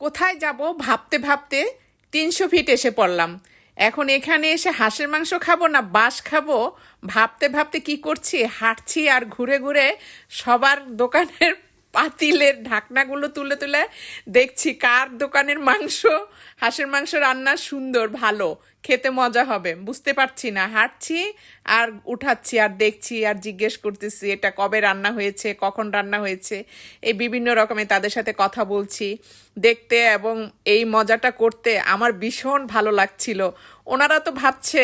কোথায় যাব ভাবতে ভাবতে তিনশো ফিট এসে পড়লাম। এখন এখানে এসে হাঁসের মাংস খাব না বাস খাব? ভাবতে ভাবতে কি করছি? হাঁটছি আর ঘুরে ঘুরে সবার দোকানের পাতিলের ঢাকনাগুলো তুলে তুলে দেখছি কার দোকানের মাংস, হাঁসের মাংস রান্না সুন্দর, ভালো। খেতে মজা হবে। বুঝতে পারছি না। হাঁটছি আর উঠাচ্ছি আর দেখছি আর জিজ্ঞেস করতেছি, এটা কবে রান্না হয়েছে, কখন রান্না হয়েছে? এই বিভিন্ন রকমের তাদের সাথে কথা বলছি। দেখতে এবং এই মজাটা করতে আমার ভীষণ ভালো লাগছিল। ওনারা তো ভাবছে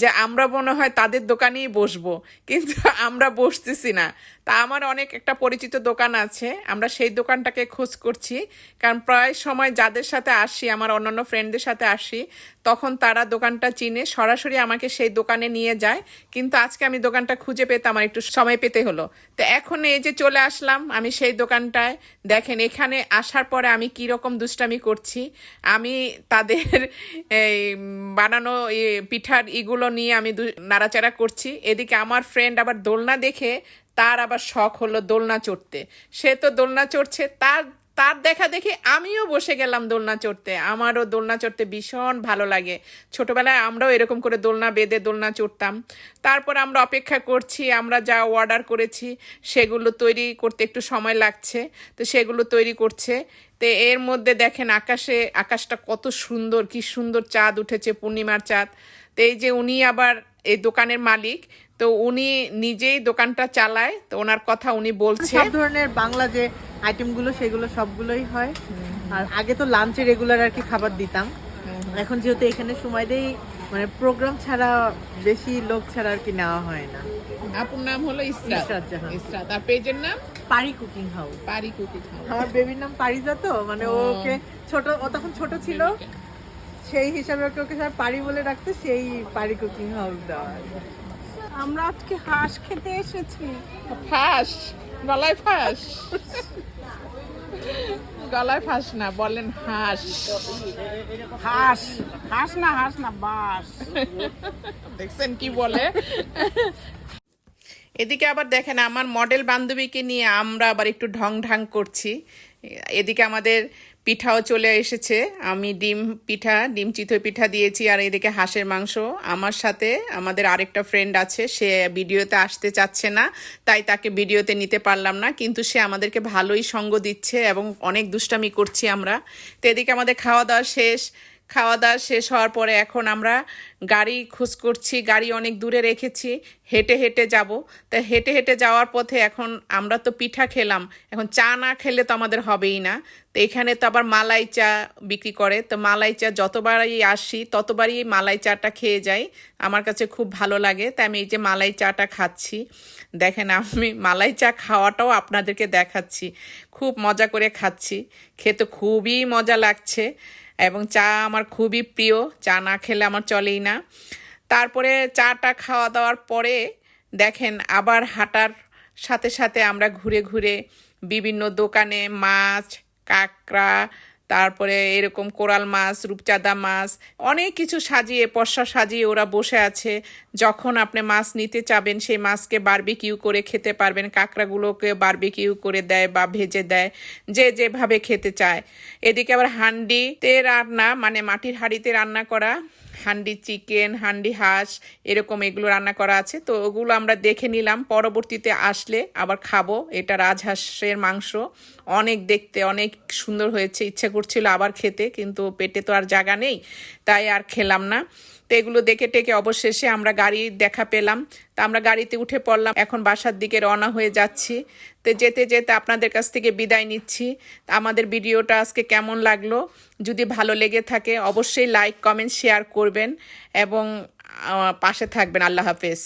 যে আমরা মনে হয় তাদের দোকানেই বসবো, কিন্তু আমরা বসতেছি না। তা আমার অনেক একটা পরিচিত দোকান আছে, আমরা সেই দোকানটাকে খোঁজ করছি। কারণ প্রায় সময় যাদের সাথে আসি, আমার অন্যান্য ফ্রেন্ডদের সাথে আসি, তখন তারা দোকানটা চিনে সরাসরি আমাকে সেই দোকানে নিয়ে যায়। কিন্তু আজকে আমি দোকানটা খুঁজে পেতে আমার একটু সময় পেতে হলো। তো এখন এই যে চলে আসলাম আমি সেই দোকানটায়। দেখেন, এখানে আসার পরে আমি কি রকম দুষ্টামি করছি। আমি তাদের এই বানানো পিঠার ইগুলো নিয়ে আমি নাড়াচাড়া করছি। এদিকে আমার ফ্রেন্ড আবার দোলনা দেখে তার আবার শখ হলো দোলনা চড়তে। সে তো দোলনা চড়ছে, তার তার দেখা দেখি আমিও বসে গেলাম দোলনা চড়তে। আমারও দোলনা চড়তে ভীষণ ভালো লাগে। ছোটবেলায় আমরাও এরকম করে দোলনা বেঁধে দোলনা চড়তাম। তারপর আমরা অপেক্ষা করছি, আমরা যা অর্ডার করেছি সেগুলো তৈরি করতে একটু সময় লাগছে। তো সেগুলো তৈরি করছে। তো এর মধ্যে দেখেন আকাশে, আকাশটা কত সুন্দর, কি সুন্দর চাঁদ উঠেছে, পূর্ণিমার চাঁদ। তো এই যে উনি আবার এই দোকানের মালিক, তো উনি নিজেই দোকানটা চালায়। তো ওনার কথা উনি বলছে। ধরনের বাংলা যে আইটেমগুলো সেগুলো সবগুলোই হয়। আর আগে তো লাঞ্চে রেগুলার আর কি খাবার দিতাম। এখন যেহেতু এখানে সময় দেই মানে প্রোগ্রাম ছাড়া বেশি লোক ছাড়া আর কি নেওয়া হয় না। আপুর নাম হলো ইসরাত। ইসরাত জাহান। ইসরাত। আর পেজের নাম? Pari cooking house. পারি কুকি আমার বেবির নাম পারিজা তো মানে ওকে ছোট ও তখন ছোট ছিল। সেই হিসাবে ওকে ওকে সবাই পারি বলে রাখতে সেই পারি কুকিং হাউস দেওয়া আমরা আজকে হাঁস খেতে এসেছি। ফাঁস গলায় ফাঁস। গলায় ফাঁস না বলেন হাঁস। হাঁস হাঁস না হাঁস না বাস দেখছেন কি বলে? এদিকে আবার দেখেন, আমার মডেল বান্ধবীকে নিয়ে আমরা আবার একটু ঢং ঢাং করছি। এদিকে আমাদের পিঠাও চলে এসেছে। আমি ডিম পিঠা, ডিম চিতই পিঠা দিয়েছি, আর এদিকে হাঁসের মাংস। আমার সাথে আমাদের আরেকটা ফ্রেন্ড আছে, সে ভিডিওতে আসতে চাচ্ছে না, তাই তাকে ভিডিওতে নিতে পারলাম না, কিন্তু সে আমাদেরকে ভালোই সঙ্গ দিচ্ছে এবং অনেক দুষ্টামি করছি আমরা। তো এদিকে আমাদের খাওয়া দাওয়া শেষ। খাওয়া দাওয়া শেষ হওয়ার পরে এখন আমরা গাড়ি খোঁজ করছি, গাড়ি অনেক দূরে রেখেছি, হেঁটে হেঁটে যাব। তা হেঁটে হেঁটে যাওয়ার পথে এখন আমরা তো পিঠা খেলাম, এখন চা না খেলে তো আমাদের হবেই না। তো এখানে তো আবার মালাই চা বিক্রি করে, তো মালাই চা যতবারই আসি, ততবারই মালাই চাটা খেয়ে যাই। আমার কাছে খুব ভালো লাগে, তাই আমি এই যে মালাই চাটা খাচ্ছি। দেখেন আমি মালাই চা খাওয়াটাও আপনাদেরকে দেখাচ্ছি, খুব মজা করে খাচ্ছি, খেতে খুবই মজা লাগছে। এবং চা আমার খুবই প্রিয়, চা না খেলে আমার চলেই না। তারপরে চাটা খাওয়া দাওয়ার পরে দেখেন আবার হাঁটার সাথে সাথে আমরা ঘুরে ঘুরে বিভিন্ন দোকানে মাছ, কাঁকড়া তারপরে এরকম কোরাল মাছ, রূপচাঁদা মাছ, অনেক কিছু সাজিয়ে পশা সাজিয়ে ওরা বসে আছে। যখন আপনি মাছ নিতে চাবেন, সেই মাছকে বারবিকিউ করে খেতে পারবেন। কাঁকড়াগুলোকে বারবিকিউ করে দেয় বা ভেজে দেয়, যে যেভাবে খেতে চায়। এদিকে আবার হান্ডিতে রান্না মানে মাটির হাঁড়িতে রান্না করা। হান্ডি চিকেন, হান্ডি হাঁস, এরকম এগুলো রান্না করা আছে। তো ওগুলো আমরা দেখে নিলাম, পরবর্তীতে আসলে আবার খাব। এটা রাজহাঁসের মাংস। অনেক দেখতে, অনেক সুন্দর হয়েছে। ইচ্ছে করছিল আবার খেতে, কিন্তু পেটে তো আর জায়গা নেই, তাই আর খেলাম না। তো এগুলো দেখে টেকে অবশেষে আমরা গাড়ি দেখা পেলাম। তা আমরা গাড়িতে উঠে পড়লাম, এখন বাসার দিকে রওনা হয়ে যাচ্ছি। তো যেতে যেতে আপনাদের কাছ থেকে বিদায় নিচ্ছি। আমাদের ভিডিওটা আজকে কেমন লাগল? যদি ভালো লেগে থাকে, অবশ্যই লাইক, কমেন্ট, শেয়ার করবেন এবং পাশে থাকবেন। আল্লাহ হাফেজ।